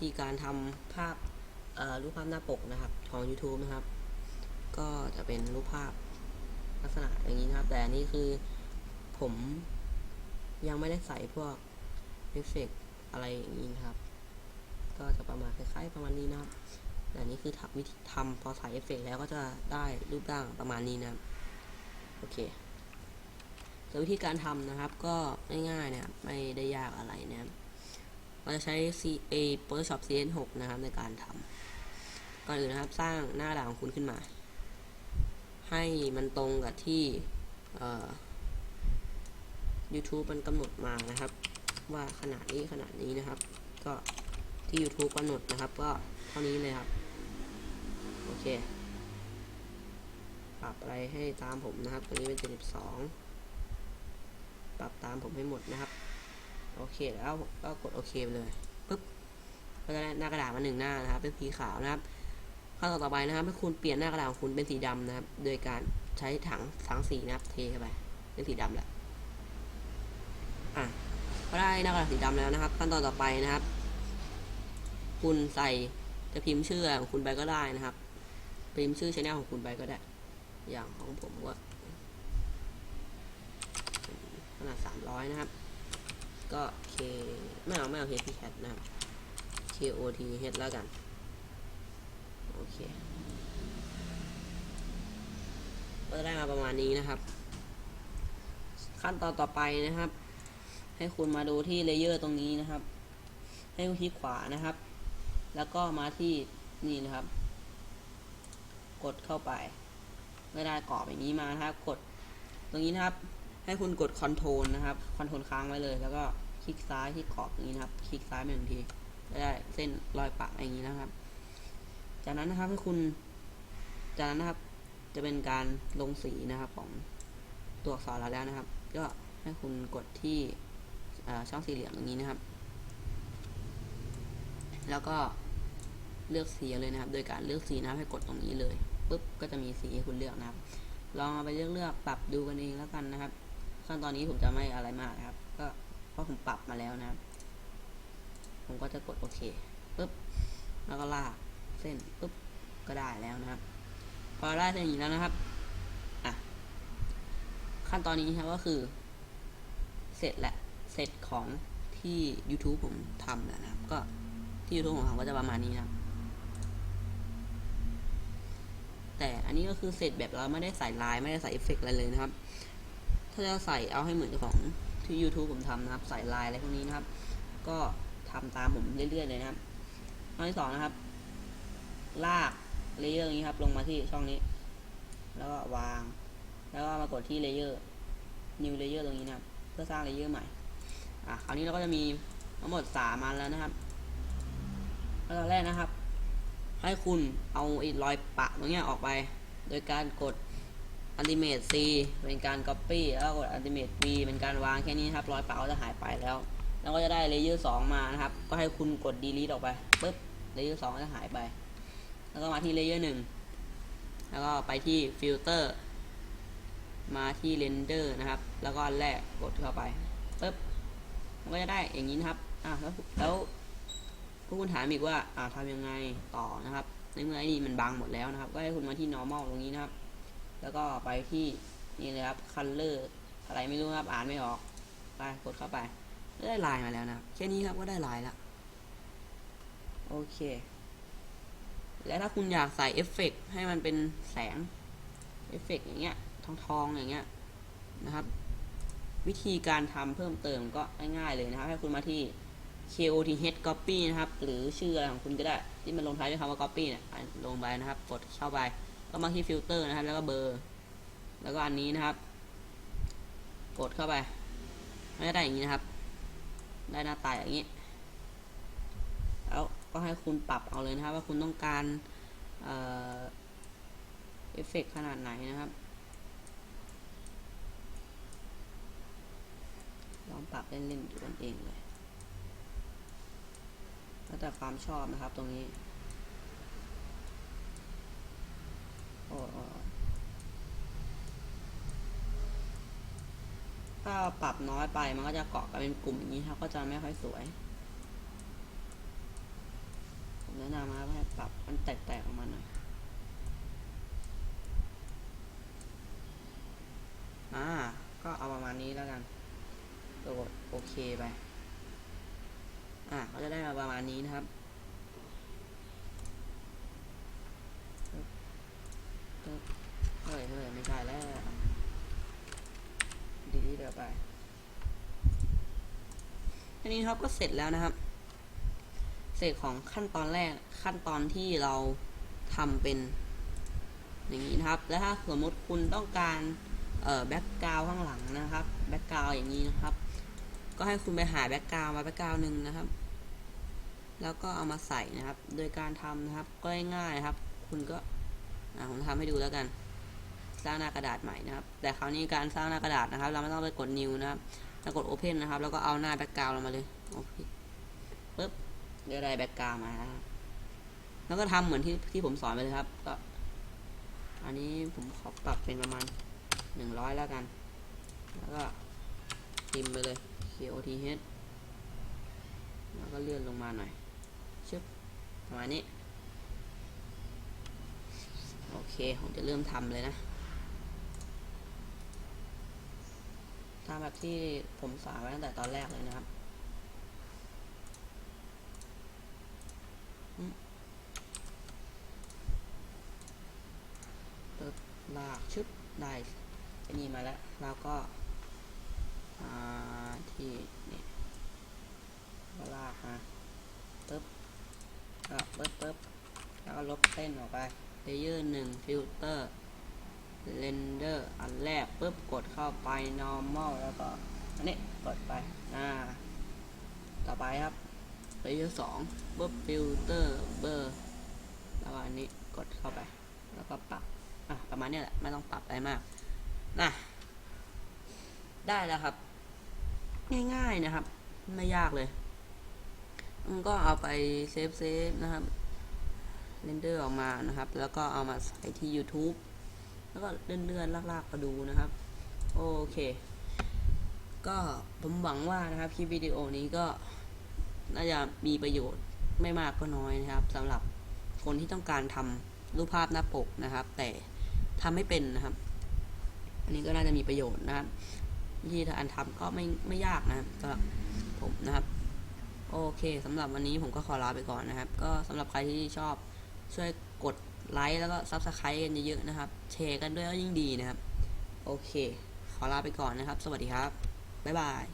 ธีการทำภาพรูปภาพหน้าปกนะครับของ YouTube นะครับ ก็จะเป็นรูปภาพลักษณะอย่างนี้นะครับ แต่นี่คือผมยังไม่ได้ใส่พวกเอฟเฟกต์อะไรอย่างนี้นะครับ ก็จะประมาณคล้ายๆประมาณนี้นะครับแต่อันนี้คือทำวิธีทำพอใส่เอฟเฟกต์แล้วก็จะได้รูปร่างประมาณนี้นะครับโอเคส่วนวิธีการทำนะครับ ก็ง่ายๆนะครับไม่ได้ยากอะไรนะครับ เราจะใช้ C A Photoshop CS 6นะครับในการทำก่อนอื่นนะครับสร้างหน้ากระดาษของคุณขึ้นมา ให้มันตรงกับที่ YouTube มันกำหนดมานะครับ ว่าขนาดนี้ขนาดนี้นะครับ ก็ที่ YouTube กำหนดนะครับ ก็เท่านี้เลยครับ โอเคปรับอะไรให้ตามผมนะครับ ตัวนี้เป็น 72 ปรับตามผมให้หมดนะครับ โอเคแล้วก็กดโอเคไปเลยปุ๊บก็จะได้หน้ากระดาษมาหนึ่งหน้านะครับ เป็นสีขาวนะครับขั้นตอนต่อไปนะครับให้คุณเปลี่ยนหน้ากระดาษของคุณเป็นสีดำนะครับ โดยการใช้ถังถังสีนะครับ เทเข้าไปเป็นสีดำแหละอะก็ได้หน้ากระดาษสีดำแล้วนะครับ ขั้นตอนต่อไปนะครับ คุณใส่จะพิมพ์ชื่อของคุณไปก็ได้นะครับ พิมพ์ชื่อชแนลของคุณไปก็ได้ อย่างของผมก็ขนาดสามร้อยนะครับ ก็ K ไม่เอาไม่เอา H P cat นะครับ K O T H แล้วกัน โอเค ก็จะได้มาประมาณนี้นะครับ ขั้นตอนต่อไปนะครับ ให้คุณมาดูที่เลเยอร์ตรงนี้นะครับ ให้คุณคลิกขวานะครับ แล้วก็มาที่นี่นะครับ กดเข้าไปเมื่อได้กรอบอย่างนี้มานะครับ กดตรงนี้นะครับ ให้คุณกดคอนโทรลนะครับคอนโทรลค้างไว้เลยแล้วก็ ลิกซ้ายที่ขอบอย่างนี้นะครับ คลิกซ้ายไปหนึ่งทีจะได้เส้นรอยปะอย่างนี้นะครับ จากนั้นนะครับให้คุณ จากนั้นนะครับ จะเป็นการลงสีนะครับของตัวอักษรเราแล้วนะครับ ก็ให้คุณกดที่ช่องสี่เหลี่ยมตรงนี้นะครับ แล้วก็เลือกสีเลยนะครับ โดยการเลือกสีนะให้กดตรงนี้เลยปุ๊บก็จะมีสีให้คุณเลือกนะครับ ลองเอาไปเลือกเลือกปรับดูกันเองแล้วกันนะครับ ขั้นตอนนี้ผมจะไม่อะไรมากนะครับ ก็ ราะผมปรับมาแล้วนะครับผมก็จะกดโอเคปุ๊บแล้วก็ลากเส้นปุ๊บก็ได้แล้วนะครับ พอได้เส้นอย่างนี้แล้วนะครับอะขั้นตอนนี้ครับก็คือ เสร็จแหละเสร็จของที่ YouTube ผมทำแล้วนะครับ ก็ที่ YouTube ของผมก็จะประมาณนี้นะแต่อันนี้ก็คือเสร็จแบบเราไม่ได้ใส่ลายไม่ได้ใส่เอฟเฟกต์อะไรเลยนะครับ ถ้าจะใส่เอาให้เหมือนของ ที่ YouTube ผมทำนะครับ ใส่ลายอะไรพวกนี้นะครับ ก็ทำตามผมเรื่อยๆเลยนะครับข้อที่สองนะครับ ลากเลเยอร์นี้ครับ ลงมาที่ช่องนี้ แล้วก็วาง แล้วก็มากดที่เลเยอร์ new layer ตรงนี้นะครับ เพื่อสร้างเลเยอร์ใหม่ อะ คราวนี้เราก็จะมีทั้งหมดสามันแล้วนะครับขั้นตอนแรกนะครับ ให้คุณเอาไอ้รอยปะตรงเนี้ยออกไป โดยการกด Ultimate C เป็นการ Copy แล้วก็กด Ultimate V เป็นการวางแค่นี้ครับรอยปะก็จะหายไปแล้ว แล้วก็จะได้เลเยอร์สองมานะครับ ก็ให้คุณกด delete ออกไปปุ๊บเลเยอร์สองก็จะหายไป แล้วก็มาที่เลเยอร์หนึ่งแล้วก็ไปที่ฟิลเตอร์มาที่เรนเดอร์นะครับ แล้วก็อันแรกกดเข้าไปปุ๊บมันก็จะได้อย่างนี้นะครับอะแล้วแล้วพวกคุณถามอีกว่าอ่าทำยังไงต่อนะครับในเมื่อไอ้นี่มันบังหมดแล้วนะครับ ก็ให้คุณมาที่ normal ตรงนี้นะครับ แล้วก็ไปที่นี่เลยครับ color อร์อะไรไม่รู้ครับอ่านไม่ออกไปกดเข้าไปได้ลายมาแล้วนะแค่นี้ครับก็ได้ลายละโอเค แล้วถ้าคุณอยากใส่เอฟเฟกต์ให้มันเป็นแสงเอฟเฟกต์อย่างเงี้ยทองทองๆอย่างเงี้ยนะครับ วิธีการทำเพิ่มเติมก็ง่ายๆเลยนะครับ ให้คุณมาที่ KOTH copy นะครับ หรือชื่ออะไรของคุณก็ได้ ที่มันลงท้ายด้วยคำว่า copy เนี่ยลงไปนะครับ กดเข้าไป ก็มาที่ฟิลเตอร์นะครับ แล้วก็เบอร์ แล้วก็อันนี้นะครับ กดเข้าไปไม่ได้อย่างนี้นะครับ ได้หน้าตาอย่างนี้ แล้วก็ให้คุณปรับเอาเลยนะครับ ว่าคุณต้องการเอฟเฟกต์ขนาดไหนนะครับ ลองปรับเล่นๆดูกันเองเลยแล้วแต่ความชอบนะครับตรงนี้ โอ้โอ้ ถ้าปรับน้อยไปมันก็จะเกาะกันเป็นกลุ่มอย่างนี้ครับก็จะไม่ค่อยสวยนะนำมาให้ปรับมันแตกๆออกมาหน่อยอ่าก็เอาประมาณนี้แล้วกันกดโอเคไป อ่าก็จะได้มาประมาณนี้นะครับเฮ้ยเฮ้ยไม่ใช่แล้ว ดีดีเดี๋ยวไปอันนี้ครับก็เสร็จแล้วนะครับ เสร็จของขั้นตอนแรกขั้นตอนที่เราทำเป็นอย่างนี้นะครับ แล้วถ้าสมมติคุณต้องการเอ่อแบ็กกราวข้างหลังนะครับแบ็กกราวอย่างนี้นะครับ ก็ให้คุณไปหาแบ็กกราวมาแบ็กกราวหนึ่งนะครับ แล้วก็เอามาใส่นะครับ โดยการทำนะครับก็ง่ายๆนะครับ คุณก็อ่าผมทำให้ดูแล้วกัน สร้างหน้ากระดาษใหม่นะครับ แต่คราวนี้การสร้างหน้ากระดาษนะครับ เราไม่ต้องไปกด new นะครับเรากด open นะครับ แล้วก็เอาหน้าแบ็กกราวเรามาเลยโอเคปึ๊บเดี๋ยวได้แบ็กกราวมานะครับแล้วก็ทำเหมือนที่ที่ผมสอนไปเลยครับ ก็ อันนี้ผมขอปรับเป็นประมาณหนึ่งร้อยแล้วกัน แล้วก็พิมพ์ไปเลย K O T H แล้วก็เลื่อนลงมาหน่อยชึบประมาณนี้ โอเค ผมจะเริ่มทำเลยนะ ทำแบบที่ผมสอนไว้ตั้งแต่ตอนแรกเลยนะครับอืมปึ๊บลากชึบได้อันนี้มาแล้วแล้วก็ที่นี่ก็ลากมาปึ๊บก็ปึ๊บปึ๊บแล้วก็ลบเส้นออกไปเลเยอร์หนึ่งฟิลเตอร์ เรนเดอร์อันแรกปุ๊บกดเข้าไป normal แล้วก็อันนี้กดไปอ่าต่อไปครับเลเยอร์สองปุ๊บฟิลเตอร์เบอร์แล้วก็อันนี้กดเข้าไป แล้วก็ปรับอะประมาณนี้แหละ ไม่ต้องปรับอะไรมากนะได้แล้วครับ ง่ายๆนะครับ ไม่ยากเลยมันก็เอาไปเซฟเซฟนะครับเรนเดอร์ออกมานะครับ แล้วก็เอามาใส่ที่ YouTube แล้วก็เลื่อนๆลากๆมาดูนะครับ โอเค ก็ผมหวังว่านะครับคลิปวิดีโอนี้ก็น่าจะมีประโยชน์ไม่มากก็น้อยนะครับสำหรับคนที่ต้องการทำรูปภาพหน้าปกนะครับ แต่ทำไม่เป็นนะครับ อันนี้ก็น่าจะมีประโยชน์นะครับวิธีการทำก็ไม่ไม่ยากนะครับสำหรับผมนะครับ โอเคสำหรับวันนี้ผมก็ขอลาไปก่อนนะครับ ก็สำหรับใครที่ชอบช่วยกด ไลค์แล้วก็ซับสไครต์กันเยอะๆนะครับแชร์กันด้วยก็ยิ่งดีนะครับ โอเค ขอลาไปก่อนนะครับ สวัสดีครับ บ๊ายบาย